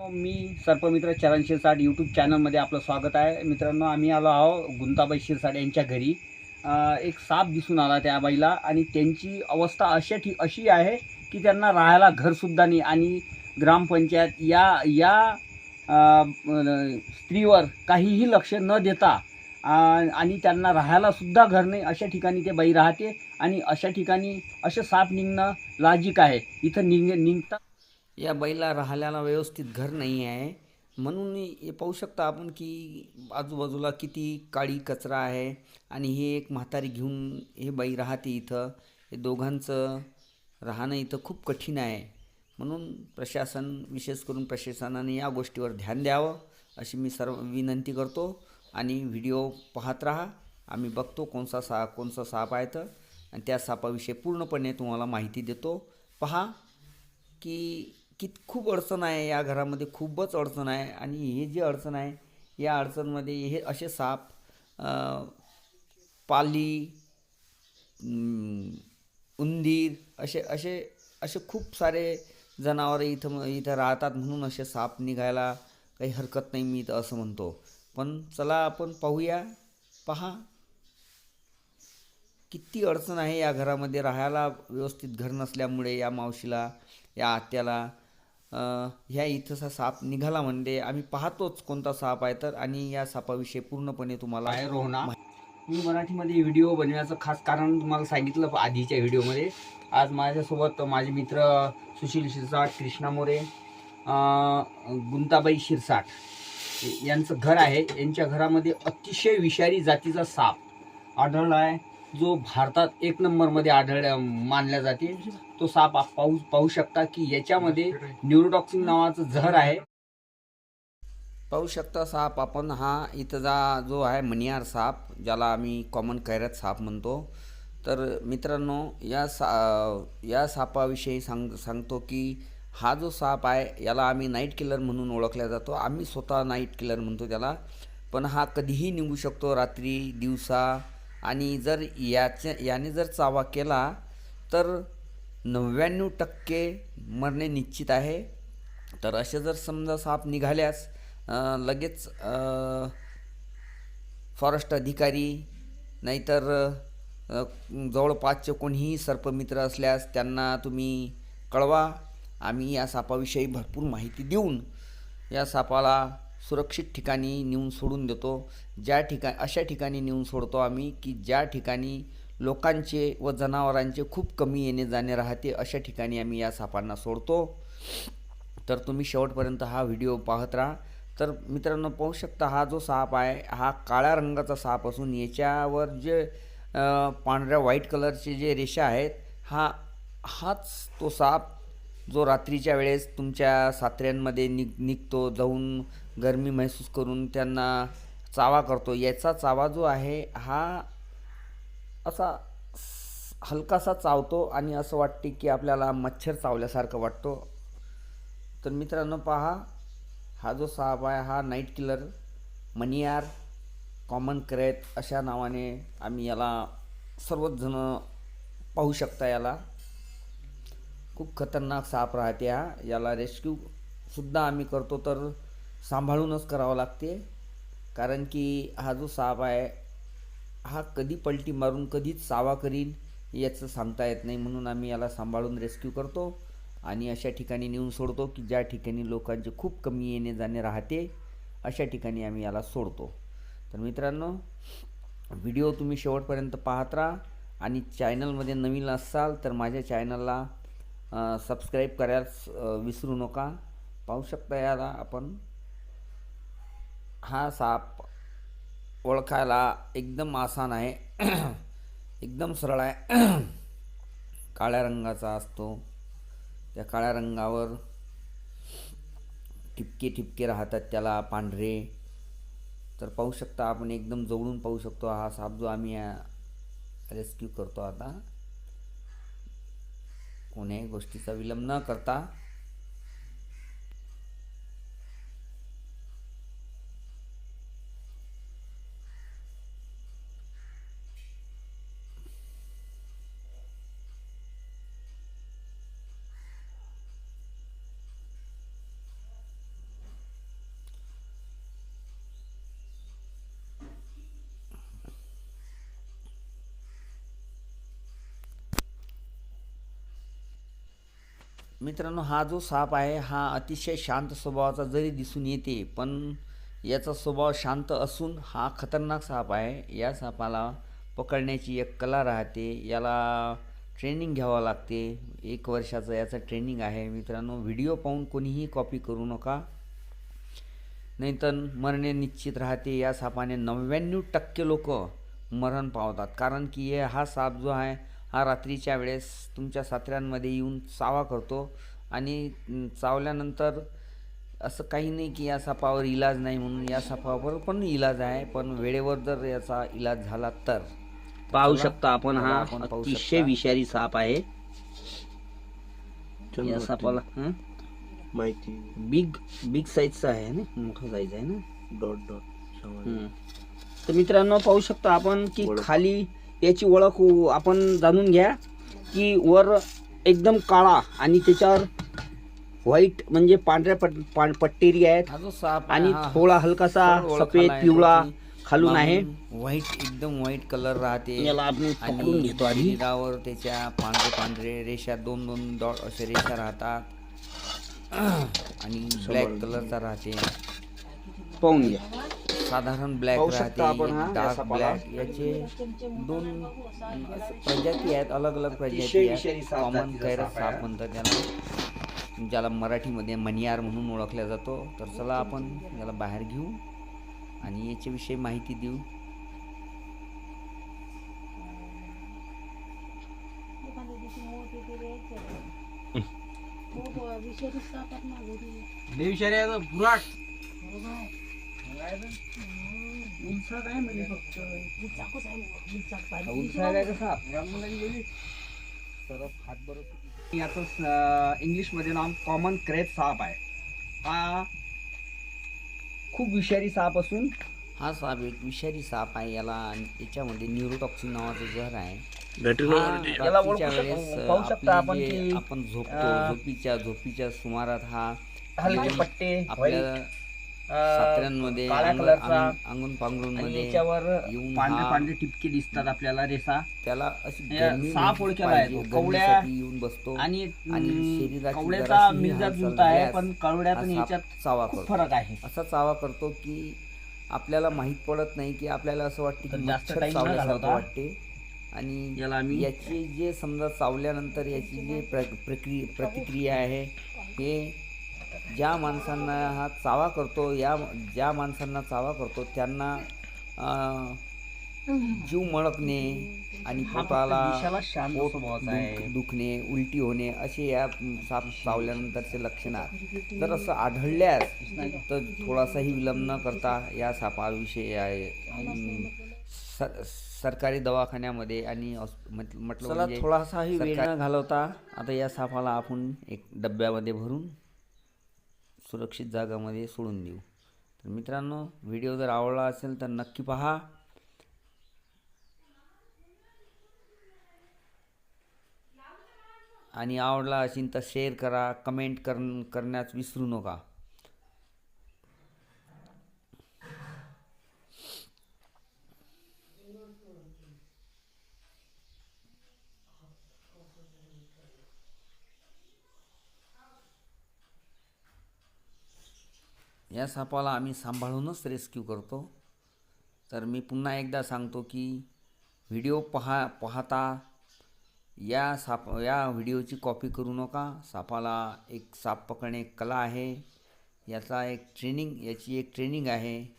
मी सर्पमित्र चरण शिरसाट यूट्यूब चॅनलमध्ये आपलं स्वागत आहे. मित्रांनो आम्ही आलो आहो गुंताबाई शिरसाट यांच्या घरी. एक साप दिसून आला त्या बाईला आणि त्यांची अवस्था अशा ठी अशी आहे की त्यांना राहायला घरसुद्धा नाही आणि ग्रामपंचायत या या स्त्रीवर काहीही लक्ष न देता आणि त्यांना राहायलासुद्धा घर नाही अशा ठिकाणी ते बाई राहते आणि अशा ठिकाणी असे साप निघणं लाजिक आहे. इथं निघ निघता या बाईला राहल्याला व्यवस्थित घर नाही आहे. म्हणून हे पाहू शकता आपण की आजूबाजूला किती काळी कचरा आहे आणि हे एक म्हातारी घेऊन हे बाई राहते इथं. हे दोघांचं राहणं इथं खूप कठीण आहे. म्हणून प्रशासन विशेष करून प्रशासनाने या गोष्टीवर ध्यान द्यावं अशी मी सर्व विनंती करतो. आणि व्हिडिओ पाहत राहा. आम्ही बघतो कोणसा सा कोणसा साप आहे तर. आणि त्या सापाविषयी पूर्णपणे तुम्हाला माहिती देतो. पहा की कित खूप अडचण आहे या घरामध्ये खूपच अडचण आहे. आणि हे जे अडचण आहे या अडचणमध्ये हे असे साप पाली उंदीर असे असे असे खूप सारे जनावरं इथं इथं राहतात म्हणून असे साप निघायला काही हरकत नाही मी तर असं म्हणतो. पण चला आपण पाहूया पहा. किती अडचण आहे या घरामध्ये राहायला व्यवस्थित घर नसल्यामुळे या मावशीला या आत्याला ह्या इथंचा साप निघाला म्हणजे आम्ही पाहतोच कोणता साप आहे तर आणि या सापाविषयी पूर्णपणे तुम्हाला रोहना? मी मराठीमध्ये व्हिडिओ बनवण्याचं खास कारण तुम्हाला सांगितलं आधीच्या व्हिडिओमध्ये. आज माझ्यासोबत माझे मित्र सुशील शिरसाट कृष्णा मोरे गुंताबाई शिरसाट यांचं घर आहे. यांच्या घरामध्ये अतिशय विषारी जातीचा साप आढळला आहे. जो भारतात एक नंबरमध्ये आढळल्या मानल्या जाते तो साप आप पाहू पाहू शकता की याच्यामध्ये न्यूरोटॉक्सिन नावाचं जहर आहे. पाहू शकता साप आपण. हा इथचा जो आहे मनियार साप ज्याला आम्ही कॉमन कैरत साप म्हणतो. तर मित्रांनो या सा या सापाविषयी सांग सांगतो की हा जो साप आहे याला आम्ही नाईट किलर म्हणून ओळखला जातो. आम्ही स्वतः नाईट किलर म्हणतो त्याला. पण हा कधीही निघू शकतो रात्री दिवसा आणि जर याच्या याने जर चावा केला तर नव्याण्णव टक्के मरणे निश्चित आहे. तर असे जर समजा साप निघाल्यास लगेच फॉरेस्ट अधिकारी नाहीतर जवळपासचे कोणीही सर्पमित्र असल्यास त्यांना तुम्ही कळवा. आम्ही या सापाविषयी भरपूर माहिती देऊन या सापाला सुरक्षित ठिकाणी नेऊन सोडून देतो. ज्या ठिका अशा ठिकाणी नेऊन सोडतो आम्ही की ज्या ठिकाणी लोकांचे व जनावरांचे खूप कमी येणे जाणे राहते अशा ठिकाणी आम्ही या सापांना सोडतो. तर तुम्ही शेवटपर्यंत हा व्हिडिओ पाहत राहा. तर मित्रांनो पाहू शकता हा जो साप आहे हा काळ्या रंगाचा साप असून याच्यावर जे पांढऱ्या व्हाईट कलरचे जे रेषा आहेत हा हाच तो साप जो रात्रीच्या वेळेस तुमच्या सात्र्यांमध्ये निघ निघतो जाऊन गरमी महसूस करून त्यांना चावा करतो. याचा चावा जो आहे हा असा हलकासा चावतो आणि असं वाटते की आपल्याला मच्छर चावल्यासारखं वाटतो. तर मित्रांनो पहा हा जो साप आहे हा नाईट किलर मनियार कॉमन क्रेत अशा नावाने आम्ही याला सर्वच जण पाहू शकता याला. खूप खतरनाक साप राहते हा. याला रेस्क्यूसुद्धा आम्ही करतो तर सांभाळूनच करावं लागते. कारण की हा जो साप आहे हा कधी पलटी मारून कधीच सावा करील याचं सांगता येत नाही. म्हणून आम्ही याला सांभाळून रेस्क्यू करतो आणि अशा ठिकाणी नेऊन सोडतो की ज्या ठिकाणी लोकांचे खूप कमी येणे जाणे राहते अशा ठिकाणी आम्ही याला सोडतो. तर मित्रांनो व्हिडिओ तुम्ही शेवटपर्यंत पाहत राहा. आणि चॅनलमध्ये नवीन असाल तर माझ्या चॅनलला सबस्क्राईब करायला विसरू नका. पाहू शकता याला आपण. हा साप ओळखायला एकदम आसान आहे. एकदम सरळ आहे. काळ्या रंगाचा असतो. त्या काळ्या रंगावर ठिपके ठिपके राहतात त्याला पांढरे. तर पाहू शकता आपण एकदम जवळून पाहू शकतो हा साप जो आम्ही रेस्क्यू करतो आता. कोण्याही गोष्टीचा विलंब न करता मित्रांनो हा जो साप आहे हा अतिशय शांत स्वभावाचा जरी दिसून येते पण याचा स्वभाव शांत असून हा खतरनाक साप आहे. या सापाला पकडण्याची एक कला राहते. याला ट्रेनिंग घ्यावं लागते. एक वर्षाचं याचं ट्रेनिंग आहे. मित्रांनो व्हिडिओ पाहून कोणीही कॉपी करू नका. नाहीतर मरणे निश्चित राहते. या सापाने नव्याण्णव टक्के लोक मरण पावतात. कारण की हे हा साप जो आहे हा रात्रीच्या वेळेस तुमच्या सात्र्यांमध्ये येऊन चावा करतो आणि चावल्यानंतर असं काही नाही की या सापावर इलाज नाही म्हणून या सापावर पण इलाज आहे पण वेळेवर जर याचा इलाज झाला तर पाहू शकता आपण हा अतिशय. विषारी साप आहे या सापाला हं? माहिती बिग बिग साईजचा आहे ना मोठा साईज आहे ना डॉट डॉट. तर मित्रांनो पाहू शकता आपण की. खाली याची ओळख उ- आपण जाणून घ्या की वर एकदम काळा आणि त्याच्यावर व्हाईट म्हणजे पांढऱ्या पट पट्टेरी आहेत. हा आणि हा- थोडा हलकासा सफेद पिवळा. खालून आहे. व्हाईट एकदम व्हाईट कलर राहते. याला आपण पकडून आणि घेतो आधी. शरीरावर त्याच्या पांढरे पांढरे रेषा दोन दोन डॉट असे रेषा राहतात. आणि ब्लॅक कलरचा राहते. पाहून घ्या. साधारण ब्लॅक राहते डार्क. ब्लॅक याचे दोन प्रजाती आहेत अलग अलग प्रजाती आहेत. कॉमन कैरस साप म्हणतात त्याला ज्याला मराठीमध्ये मणियार म्हणून ओळखला जातो. तर चला आपण याला बाहेर घेऊ आणि याच्याविषयी माहिती देऊ. याचं इंग्लिशमध्ये नाव कॉमन क्रेप साप आहे. हा खूप विषारी साप असून हा साप एक विषारी साप आहे. याला आणि याच्यामध्ये न्यूरोटॉक्सिन नावाचं जहर आहे हा आपण जे की, आपण झोपतो झोपीच्या झोपीच्या सुमारात हा हलके पट्टे आपल्या सात्र्यांमध्ये काळ्या अंग- कलरचा अंग- अंगण पांघरून आणि मध्ये याच्यावर येऊन पांढरे हा- पांढरे टिपके दिसतात आपल्याला रेसा. त्याला अशी या गरमी साप ओळखेला आहे पाहिजे, तो. कवड्या- गरमीसाठी येऊन बसतो आणि आणि अं, शरीराची कवड्याचा हालचाल आहे झाल्यास पण कवड्यात आणि याच्यात चावा खूप करतो. फरक आहे. असा चावा करतो की आपल्याला माहीत पडत नाही की आपल्याला असं वाटते तर की जास्त मच्छर time न चावल्यासारखं घालवता वाटते. आणि याला आम्ही- याची जे समजा चावल्यानंतर याची जी प्र प्रक्रिया प्रतिक्रिया आहे हे ज्या माणसांना हा चावा करतो या ज्या माणसांना चावा करतो त्यांना अं, जीव मळकणे आणि पोटाला दुखणे उलटी होणे असे या साप चावल्यानंतरचे लक्षण आहेत. जर असं आढळल्यास तर थोडासाही विलंब न करता या सापाविषयी आहे. सरकारी दवाखान्यामध्ये आणि म्हटलं चला, म्हणजे थोडासाही वेळ न घालवता आता या सापाला आपण एक डब्यामध्ये भरून सुरक्षित जागामध्ये सोडून देऊ. तर मित्रांनो व्हिडिओ जर आवडला असेल तर नक्की पहा. आणि आवडला असेल तर शेअर करा कमेंट कर करण्यास विसरू नका. या सापाला आम्ही सांभाळूनच रेस्क्यू करतो. तर मी पुन्हा एकदा सांगतो की व्हिडिओ पहा पाहता या साप या व्हिडिओची कॉपी करू नका. सापाला एक साप पकडणे एक कला आहे. याचा एक ट्रेनिंग याची एक ट्रेनिंग आहे.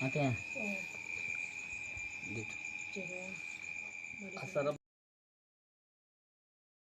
आता असं